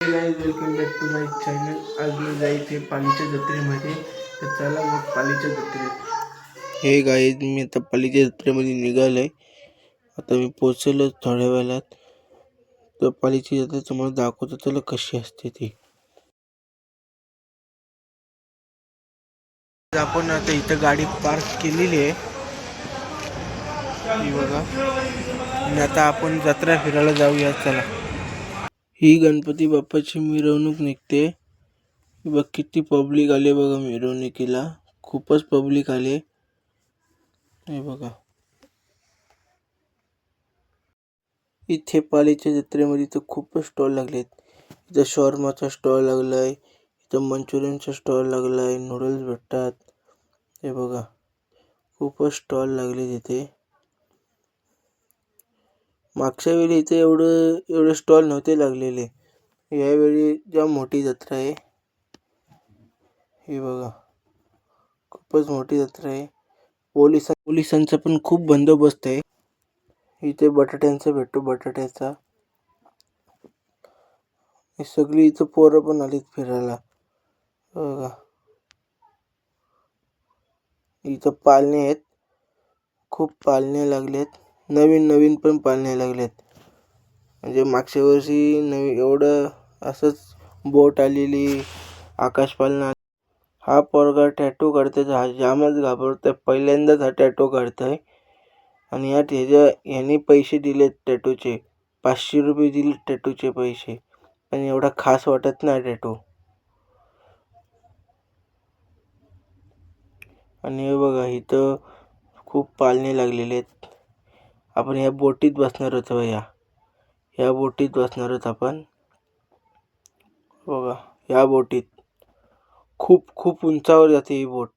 Welcome back to my channel आज मी जायचे पालीच्या जत्रेमध्ये. तर चला मग पालीच्या जत्रेत. हे गाई मी आता पालीच्या जत्रेमध्ये निघालो आहे आता मी पोचलो थोड्या वेळात. तर पालीची जत्रा तुम्हाला दाखवतो त्याला कशी असते ती. आपण आता इथं गाडी पार्क केलेली आहे. बघा. आणि आता आपण जत्रा फिरायला जाऊया चला. ही गणपती बाप्पाची मिरवणूक निघते. ही बघ किती पब्लिक आले बघा मिरवणुकीला. खूपच पब्लिक आले. हे बघा. इथे पालीच्या जत्रेमध्ये तर खूपच स्टॉल लागलेत. इथं शॉर्माचा स्टॉल लागलाय. इथं मंचुरियनचा स्टॉल लागलाय. नूडल्स भेटतात. हे बघा. खूपच स्टॉल लागले तिथे मागच्या वेळी इथे एवढं एवढे स्टॉल नव्हते लागलेले. यावेळी जाम मोठी जत्रा आहे हे बघा. खूपच मोठी जत्रा आहे. पोलीस पोलिसांचा पण खूप बंदोबस्त आहे. इथे बटाट्यांचा भेटतो बटाट्याचा. सगळी इथं पोरं पण आलीत फिरायला. बघा. इथं पाळणे आहेत. खूप पाळणे लागलेत. नवीन नवीन पण पाळणे लागलेत. म्हणजे मागच्या वर्षी नवी एवढं असंच बोट आलेली आकाश हा पोरगा टॅटू काढतोय हा जामच घाबरतोय पहिल्यांदाच हा टॅटू काढतोय. आणि यात ह्याच्या ह्याने पैसे दिलेत टॅटूचे पाचशे रुपये दिले टॅटूचे पैसे पण एवढा खास वाटत नाही टॅटू आणि हे बघा इथं खूप पाळणे लागलेले आहेत. आपण ह्या बोटीत बसणार होतो या. ह्या बोटीत बसणार आहोत आपण. बघा ह्या बोटीत. खूप खूप उंचावर जाते ही बोट.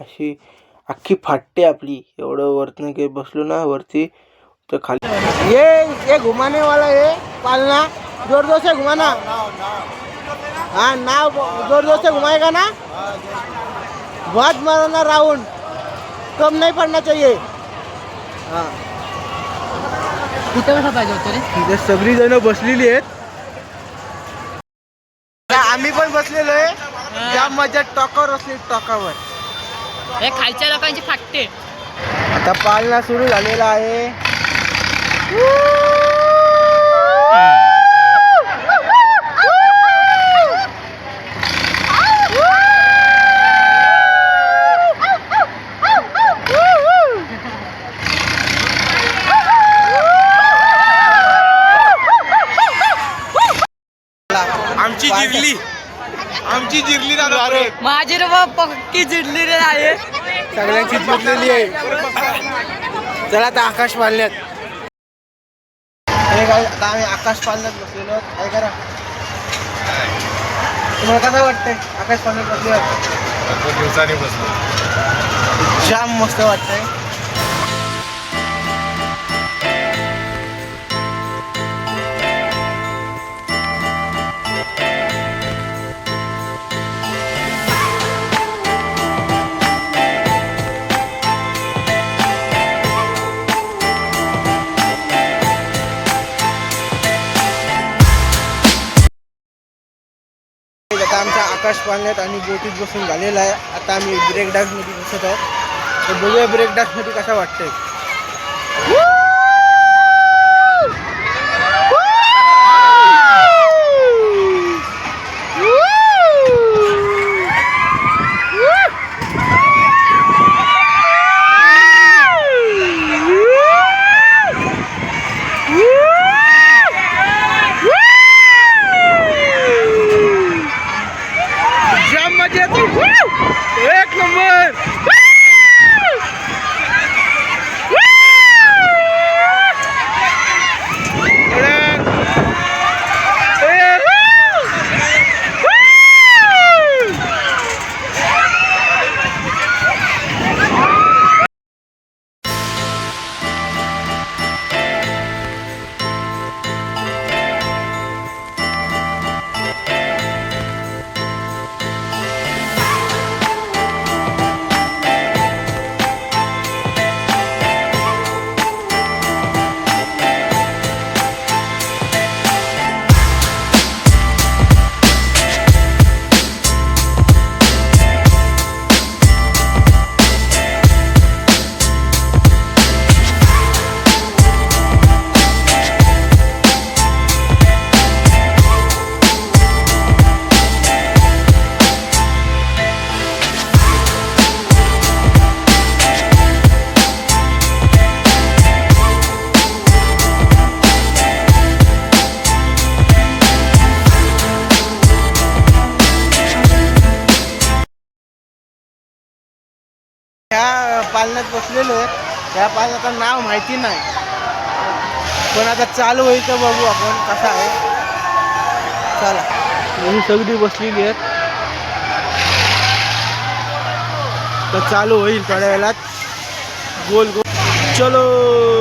अशी अख्खी फाटते आपली. एवढं वरतनं काही बसलो ना वरती तर खाली. ये ये घुमाने वाला ये पालना. जोर जोर से घुमाना. हाँ नाव जोर जोर से घुमाएगा ना? बहुत मारना राउंड कम नहीं पड़ना चाहिए. हाँ. कुठं बसा पाहिजे होतं रे? तिथे सगळी जण बसलेली आहेत. आम्ही पण बसलेलो आहे. त्या मजा टॉकावर असली टॉकावर. हे खालच्या लोकांची फाटते. आता पालना सुरू झालेला आहे. जिरली. आमची जिरली दादा माझी रे पक्की जिडली रे आहे. सगळ्यांची जिरलेली आहे. चला आता आकाश पालण्यात आता आम्ही आकाश पालण्यात बसलेलो. काय करा. तुम्हाला कसं वाटतंय? आकाश पालण्यात बसल्यावर दिवसांनी बसलो. जाम मस्त वाटतंय. आता आमचा आकाश पाळण्यात आणि बोटीत बसून झालेला आहे. आता आम्ही ब्रेक डान्समध्ये बसत आहोत. तर बघूया ब्रेक डान्समध्ये कसा वाटतंय. ह्या पालण्यात बसलेलो आहे. त्या पालनाचं नाव माहिती नाही. पण आता चालू होईल तर बघू आपण कसा आहे. चला. ही सगळी बसलेली आहेत. तर चालू होईल थोड्या वेळात. गोल गोल. चलो!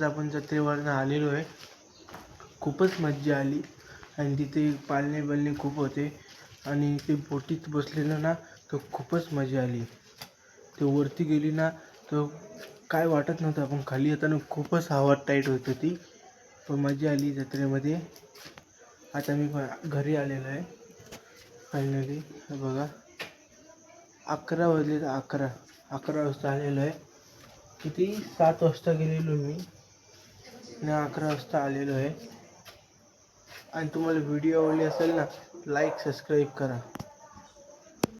आताच आपण जत्रेवरनं आलेलो आहे. खूपच मज्जा आली. आणि तिथे पालणे बलणे खूप होते. आणि ते बोटीत बसलेलं ना तर खूपच मजा आली. ते वरती गेली ना तर काय वाटत नव्हतं आपण खाली येताना खूपच हवा टाईट होत होती पण मजा आली जत्रेमध्ये. आता मी घरी आलेलो आहे. फायनली बघा. अकरा वाजले तर अकरा. अकरा वाजता आलेलो आहे. किती? सात वाजता गेलेलो मी. आणि अकरा वाजता आलेलो आहे. आणि तुम्हाला व्हिडिओ आवडली असेल ना लाईक सबस्क्राईब करा.